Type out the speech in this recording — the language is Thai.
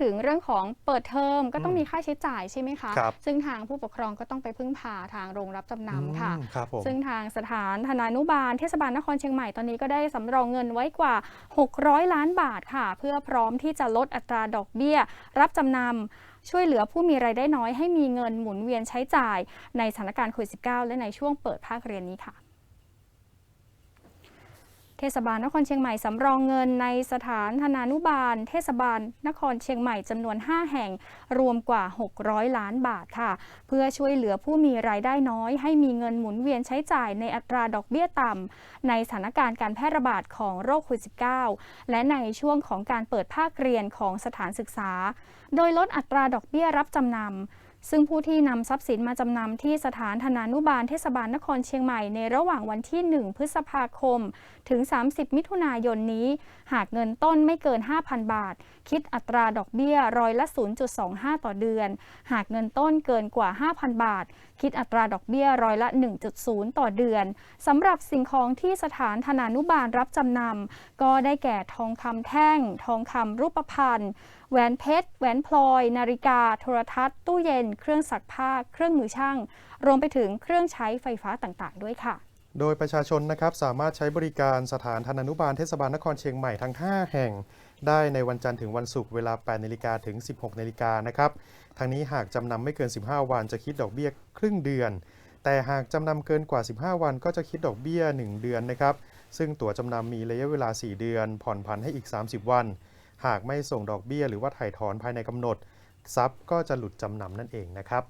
ถึงเรื่องของเปิดเทอมก็ต้องอืมมีค่าใช้จ่ายใช่ไหมคะ ครับซึ่งทางผู้ปกครองก็ต้องไปพึ่งพาทางโรงรับจำนำค่ะ อืมครับผม ซึ่งทางสถานธนานุบาลเทศบาลนครเชียงใหม่ตอนนี้ก็ได้สำรองเงินไว้กว่า 600 ล้านบาทค่ะ เพื่อพร้อมที่จะลดอัตราดอกเบี้ย รับจำนำช่วยเหลือผู้มีรายได้น้อยให้มีเงินหมุนเวียนใช้จ่าย ในสถานการณ์โควิด -19 และในช่วงเปิดภาคเรียนนี้ค่ะ เทศบาลนครเชียงใหม่สำรองเงินในสถานธนานุบาล เทศบาลนครเชียงใหม่จำนวน 5 แห่งรวมกว่า 600 ล้านบาทค่ะ เพื่อช่วยเหลือผู้มีรายได้น้อย ให้มีเงินหมุนเวียนใช้จ่ายในอัตราดอกเบี้ยต่ำในสถานการณ์การแพร่ระบาดของโรคโควิด -19 และในช่วงของการเปิดภาคเรียนของสถานศึกษา โดยลดอัตราดอกเบี้ยรับจำนำ ซึ่งผู้ที่นำทรัพย์สินมาจำนำที่สถานธนานุบาลเทศบาลนครเชียงใหม่ในระหว่างวันที่ 1 พฤษภาคม ถึง 30 มิถุนายนนี้ หากเงินต้นไม่เกิน 5,000 บาท คิดอัตราดอกเบี้ยร้อยละ 0.25 ต่อเดือน หากเงินต้นเกินกว่า 5,000 บาท คิดอัตราดอกเบี้ยร้อยละ 1.0 ต่อเดือนสำหรับสิ่งของที่สถานธนานุบาลรับจำนำก็ได้แก่ทองคำแท่ง ทองคำรูปพรรณแหวนเพชรแหวนพลอย นาฬิกา โทรทัศน์ ตู้เย็นเครื่องซักผ้า เครื่องมือช่าง รวมไปถึงเครื่องใช้ไฟฟ้าต่างๆ ด้วยค่ะ โดยประชาชนนะครับสามารถใช้บริการสถานธนานุบาลเทศบาลนครเชียงใหม่ทั้ง 5 แห่ง ได้ในวันจันทร์ถึงวันศุกร์เวลา 8นาฬิกาถึง 16นาฬิกานะครับทางนี้หากจำนำไม่เกิน 15 วันจะคิดดอกเบี้ยครึ่งเดือน แต่หากจำนำเกินกว่า 15 วันก็จะคิดดอกเบี้ย 1 เดือนนะครับซึ่งตั๋วจำนำมีระยะเวลา 4 เดือน ผ่อนผันให้อีก 30 วัน หากไม่ส่งดอกเบี้ยหรือว่าถ่ายถอนภายในกำหนด ทรัพย์ก็จะหลุดจำนำนั่นเองนะครับ